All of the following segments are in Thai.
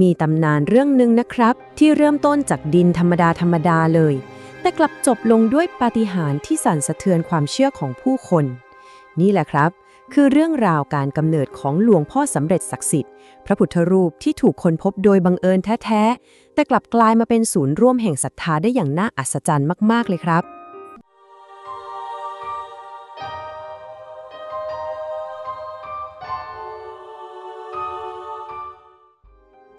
มีตำนานเรื่องหนึ่งนะครับ ที่เริ่มต้นจากดินธรรมดาธรรมดาเลย แต่กลับจบลงด้วยปาฏิหาริย์ที่สั่นสะเทือนความเชื่อของผู้คน นี่แหละครับ คือเรื่องราวการกำเนิดของหลวงพ่อสำเร็จศักดิ์สิทธิ์ พระพุทธรูปที่ถูกคนพบโดยบังเอิญแท้ๆ แต่กลับกลายมาเป็นศูนย์ร่วมแห่งศรัทธาได้อย่างน่าอัศจรรย์มากๆเลยครับ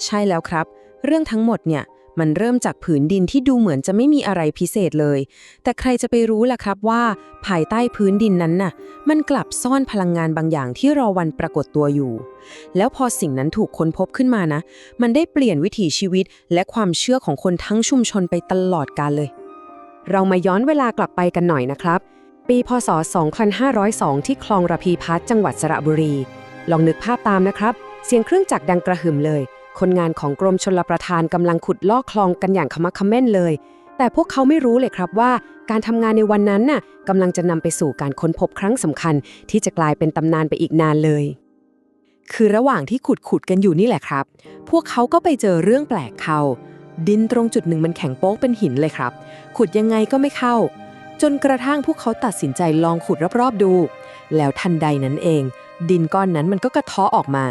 ใช่แล้วครับ เรื่องทั้งหมดเนี่ยมันเริ่มจากผืนดินที่ดูเหมือนจะไม่มีอะไรพิเศษเลย แต่ใครจะไปรู้ล่ะครับว่า ภายใต้พื้นดินนั้นน่ะ มันกลับซ่อนพลังงานบางอย่างที่รอวันปรากฏตัวอยู่ แล้วพอสิ่งนั้นถูกค้นพบขึ้นมานะ มันได้เปลี่ยนวิถีชีวิต และความเชื่อของคนทั้งชุมชนไปตลอดกาลเลย เรามาย้อนเวลากลับไปกันหน่อยนะครับ ปีพศ 2502 ที่คลองระพีพัฒน์จังหวัดสระบุรี ลองนึกภาพตามนะครับ เสียงเครื่องจักรดังกระหึ่มเลย คนงานของกรมชลประทานกำลังขุดลอกคลองกันอย่างขมักเขม้นเลย แต่พวกเขาไม่รู้เลยครับว่า การทำงานในวันนั้นน่ะกำลังจะนำไปสู่การค้นพบครั้งสำคัญ ที่จะกลายเป็นตำนานไปอีกนานเลย คือระหว่างที่ขุดขุดกันอยู่นี่แหละครับ พวกเขาก็ไปเจอเรื่องแปลกเขาดินตรงจุดหนึ่งมันแข็งโป๊กเป็นหินเลยครับ ขุดยังไงก็ไม่เข้า จนกระทั่งพวกเขาตัดสินใจลองขุดรอบๆดู แล้วทันใดนั้นเอง ดินก้อนนั้นมันก็กระเทาะออกมา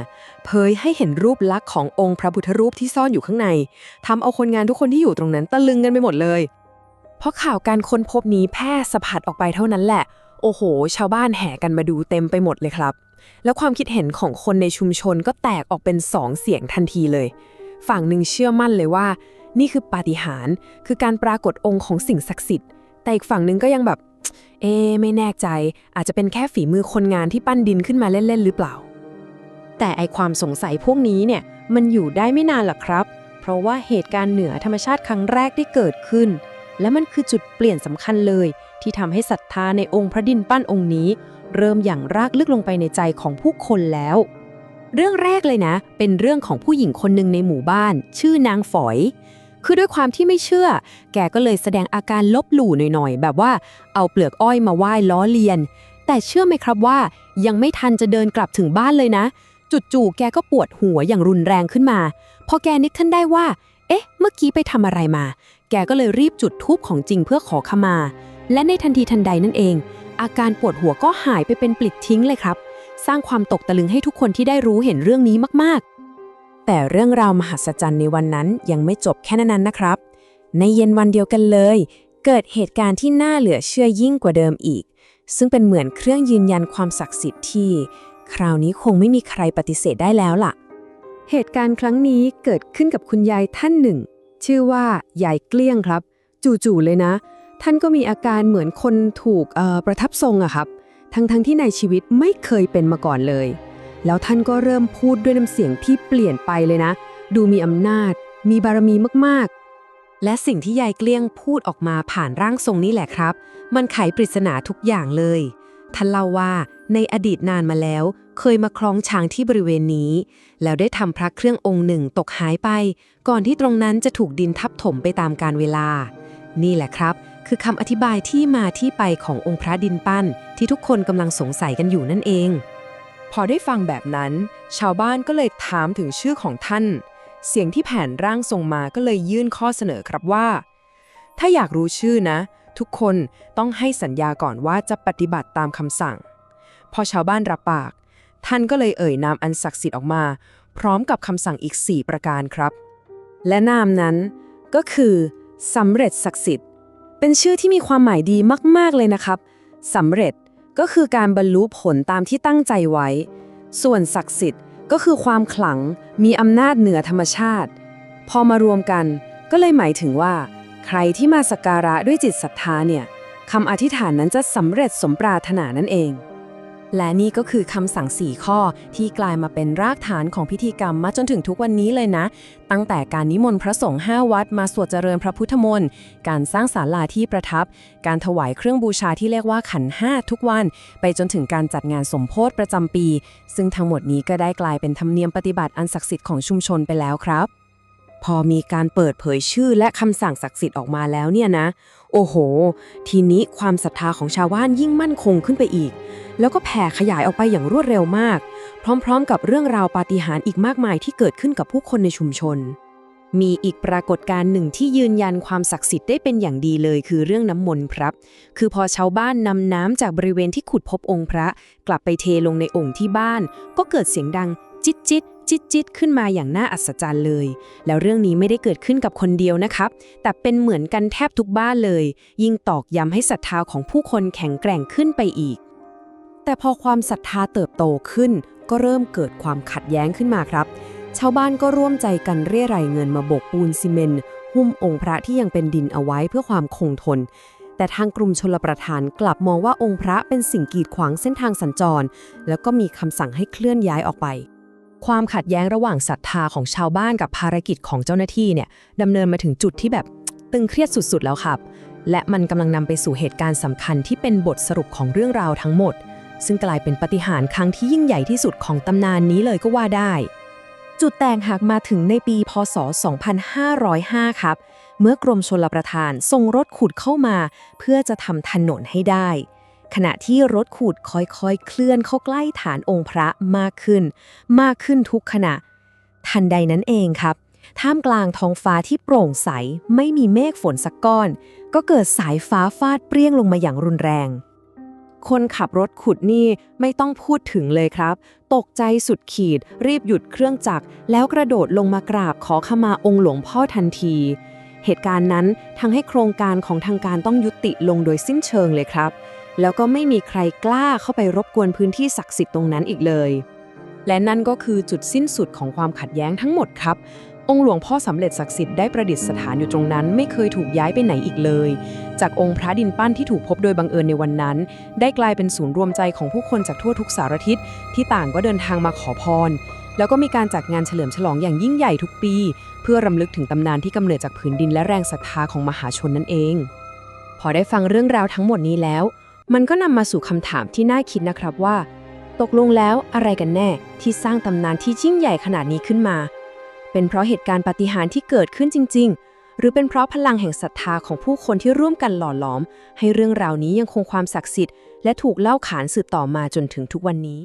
เผยให้เห็นรูปลักษณ์ขององค์พระพุทธรูปที่ซ่อนอยู่ข้างในทำเอาคนงานทุกคนที่อยู่ตรงนั้นตะลึงกันไปหมดเลย เพราะข่าวการค้นพบนี้แพร่สะพัดออกไปเท่านั้นแหละ โอ้โห ชาวบ้านแห่กันมาดูเต็มไปหมดเลยครับ แล้วความคิดเห็นของคนในชุมชนก็แตกออกเป็นสองเสียงทันทีเลย ฝั่งหนึ่งเชื่อมั่นเลยว่า นี่คือปาฏิหาริย์คือการปรากฏองค์ของสิ่งศักดิ์สิทธิ์ แต่อีกฝั่งหนึ่งก็ยังแบบ เอ๊ไม่แน่ใจ อาจจะเป็นแค่ฝีมือคนงานที่ปั้นดินขึ้นมาเล่น ๆ หรือเปล่า แต่ไอความสงสัยพวกนี้เนี่ยมันอยู่ได้ไม่นานหรอกครับ เพราะว่าเหตุการณ์เหนือธรรมชาติครั้งแรกที่เกิดขึ้น และมันคือจุดเปลี่ยนสำคัญเลย ที่ทำให้ศรัทธาในองค์พระดินปั้นองค์นี้ เริ่มอย่างรากลึกลงไปในใจของผู้คนแล้ว เรื่องแรกเลยนะ เป็นเรื่องของผู้หญิงคนหนึ่งในหมู่บ้าน ชื่อนางฝอย คือด้วยความที่ไม่เชื่อ แกก็เลยแสดงอาการลบหลู่หน่อยๆ แบบว่าเอาเปลือกอ้อยมาไหว้ล้อเลียน แต่เชื่อไหมครับว่า ยังไม่ทันจะเดินกลับถึงบ้านเลยนะ จู่ๆแกก็ปวดหัวอย่างรุนแรงขึ้นมา พอแกนึกขึ้นได้ว่า เอ๊ะ เมื่อกี้ไปทำอะไรมา แกก็เลยรีบจุดธูปของจริงเพื่อขอขมา และในทันทีทันใดนั่นเอง อาการปวดหัวก็หายไปเป็นปลิดทิ้งเลยครับ สร้างความตกตะลึงให้ทุกคนที่ได้รู้เห็นเรื่องนี้มาก แต่เรื่องราวมหัศจรรย์ในวันนั้นยังไม่จบแค่นั้นนะครับ ในเย็นวันเดียวกันเลย เกิดเหตุการณ์ที่น่าเหลือเชื่อยิ่งกว่าเดิมอีก ซึ่งเป็นเหมือนเครื่องยืนยันความศักดิ์สิทธิ์ที่ คราวนี้คงไม่มีใครปฏิเสธได้แล้วล่ะ เหตุการณ์ครั้งนี้เกิดขึ้นกับคุณยายท่านหนึ่ง ชื่อว่ายายเกลี้ยงครับ จู่ๆเลยนะ ท่านก็มีอาการเหมือนคนถูกประทับทรงอะครับ ทั้งๆที่ในชีวิตไม่เคยเป็นมาก่อนเลย แล้วท่านก็เริ่มพูดด้วยน้ำเสียงที่เปลี่ยนไปเลยนะ ดูมีอำนาจ มีบารมีมากๆ และสิ่งที่ยายเกลี้ยงพูดออกมาผ่านร่างทรงนี่แหละครับ มันไขปริศนาทุกอย่างเลย ท่านเล่าว่าในอดีตนานมาแล้ว เคยมาคล้องช้างที่บริเวณนี้ แล้วได้ทำพระเครื่ององค์หนึ่งตกหายไป ก่อนที่ตรงนั้นจะถูกดินทับถมไปตามกาลเวลา นี่แหละครับ คือคำอธิบายที่มาที่ไปขององค์พระดินปั้น ที่ทุกคนกำลังสงสัยกันอยู่นั่นเอง พอได้ฟังแบบนั้น ชาวบ้านก็เลยถามถึงชื่อของท่าน เสียงที่แผ่นร่างทรงมาก็เลยยื่นข้อเสนอครับว่า ถ้าอยากรู้ชื่อนะ ทุกคนต้องให้สัญญาก่อนว่าจะปฏิบัติตามคำสั่ง พอชาวบ้านรับปาก ท่านก็เลยเอ่ยนามอันศักดิ์สิทธิ์ออกมา พร้อมกับคำสั่งอีก 4 ประการครับ และนามนั้นก็คือสำเร็จศักดิ์สิทธิ์ เป็นชื่อที่มีความหมายดีมาก ๆเลยนะครับสำเร็จ ก็คือการบรรลุผลตามที่ตั้งใจไว้ ส่วนศักดิ์สิทธิ์ก็คือความขลังมีอำนาจเหนือธรรมชาติ พอมารวมกันก็เลยหมายถึงว่า ใครที่มาสักการะด้วยจิตศรัทธาเนี่ยคำอธิษฐานนั้นจะสำเร็จสมปรารถนานั่นเอง และนี่ก็คือคำสั่ง 4 ข้อที่กลายมาเป็นรากฐานของพิธีกรรมมาจนถึงทุกวันนี้เลยนะ ตั้งแต่การนิมนต์พระสงฆ์5วัดมาสวดเจริญพระพุทธมนต์ การสร้างศาลาที่ประทับ การถวายเครื่องบูชาที่เรียกว่าขันห้าทุกวัน ไปจนถึงการจัดงานสมโพธิประจำปี ซึ่งทั้งหมดนี้ก็ได้กลายเป็นธรรมเนียมปฏิบัติอันศักดิ์สิทธิ์ของชุมชนไปแล้วครับ พอมีการเปิดเผยชื่อและคำสั่งศักดิ์สิทธิ์ออกมาแล้วเนี่ยนะ โอ้โห ทีนี้ความศรัทธาของชาวบ้านยิ่งมั่นคงขึ้นไปอีก แล้วก็แผ่ขยายออกไปอย่างรวดเร็วมาก พร้อมๆ กับเรื่องราวปาฏิหาริย์อีกมากมายที่เกิดขึ้นกับผู้คนในชุมชน มีอีกปรากฏการณ์หนึ่งที่ยืนยันความศักดิ์สิทธิ์ได้เป็นอย่างดีเลย คือเรื่องน้ำมนต์ครับคือพอชาวบ้านนำน้ำจากบริเวณที่ขุดพบองค์พระ กลับไปเทลงในโองค์ที่บ้าน ก็เกิดเสียงดัง จิตจิตจิตจิตขึ้นมาอย่างน่าอัศจรรย์เลย แล้วเรื่องนี้ไม่ได้เกิดขึ้นกับคนเดียวนะครับ แต่เป็นเหมือนกันแทบทุกบ้านเลย ยิ่งตอกย้ำให้ศรัทธาของผู้คนแข็งแกร่งขึ้นไปอีก แต่พอความศรัทธาเติบโตขึ้น ก็เริ่มเกิดความขัดแย้งขึ้นมาครับ ชาวบ้านก็ร่วมใจกันเรียรายเงินมาโบกปูนซีเมนต์หุ้มองค์พระที่ยังเป็นดินเอาไว้เพื่อความคงทนแต่ทางกลุ่มชลประทานกลับมองว่าองค์พระเป็นสิ่งกีดขวางเส้นทางสัญจร แล้วก็มีคำสั่งให้เคลื่อนย้ายออกไป ความขัดแย้งระหว่างศรัทธาของชาวบ้านกับภารกิจของเจ้าหน้าที่เนี่ยดำเนินมาถึงจุดที่แบบตึงเครียดสุดๆแล้วครับ และมันกำลังนำไปสู่เหตุการณ์สำคัญที่เป็นบทสรุปของเรื่องราวทั้งหมด ซึ่งกลายเป็นปฏิหารครั้งที่ยิ่งใหญ่ที่สุดของตำนานนี้เลยก็ว่าได้ จุดแตกหักมาถึงในปี พศ 2505 ครับ เมื่อกรมชลประทานส่งรถขุดเข้ามา เพื่อจะทำถนนให้ได้ ขณะที่รถขุดค่อยๆ เคลื่อนเข้าใกล้ฐานองค์พระมากขึ้น มากขึ้นทุกขณะ ทันใดนั้นเองครับ ท่ามกลางท้องฟ้าที่โปร่งใส ไม่มีเมฆฝนสักก้อน ก็เกิดสายฟ้าฟาดเปรี้ยงลงมาอย่างรุนแรง คนขับรถขุดนี่ไม่ต้องพูดถึงเลยครับ ตกใจสุดขีด รีบหยุดเครื่องจักร แล้วกระโดดลงมากราบขอขมาองค์หลวงพ่อทันทีเหตุการณ์นั้นทั้งให้โครงการของทางการต้องยุติลงโดยสิ้นเชิงเลยครับ แล้วก็ไม่มีใครกล้าเข้าไปรบกวนพื้นที่ศักดิ์สิทธิ์ตรงนั้นอีกเลย และนั่นก็คือจุดสิ้นสุดของความขัดแย้งทั้งหมดครับ องค์หลวงพ่อสำเร็จศักดิ์สิทธิ์ได้ประดิษฐานอยู่ตรงนั้น ไม่เคยถูกย้ายไปไหนอีกเลย จากองค์พระดินปั้นที่ถูกพบโดยบังเอิญในวันนั้น ได้กลายเป็นศูนย์รวมใจของผู้คนจากทั่วทุกสารทิศที่ต่างก็เดินทางมาขอพร แล้วก็มีการจัดงานเฉลิมฉลองอย่างยิ่งใหญ่ทุกปี เพื่อรำลึกถึงตำนานที่กำเนิดจากผืนดินและแรงศรัทธาของมหาชนนั่นเอง พอได้ฟังเรื่องราวทั้งหมดนี้แล้ว มันก็นำมาสู่คำถามที่น่าคิดนะครับว่า ตกลงแล้วอะไรกันแน่ที่สร้างตำนานที่ยิ่งใหญ่ขนาดนี้ขึ้นมา เป็นเพราะเหตุการณ์ปาฏิหาริย์ที่เกิดขึ้นจริง ๆ หรือเป็นเพราะพลังแห่งศรัทธาของผู้คนที่ร่วมกันหล่อหลอม ให้เรื่องราวนี้ยังคงความศักดิ์สิทธิ์และถูกเล่าขานสืบต่อมาจนถึงทุกวันนี้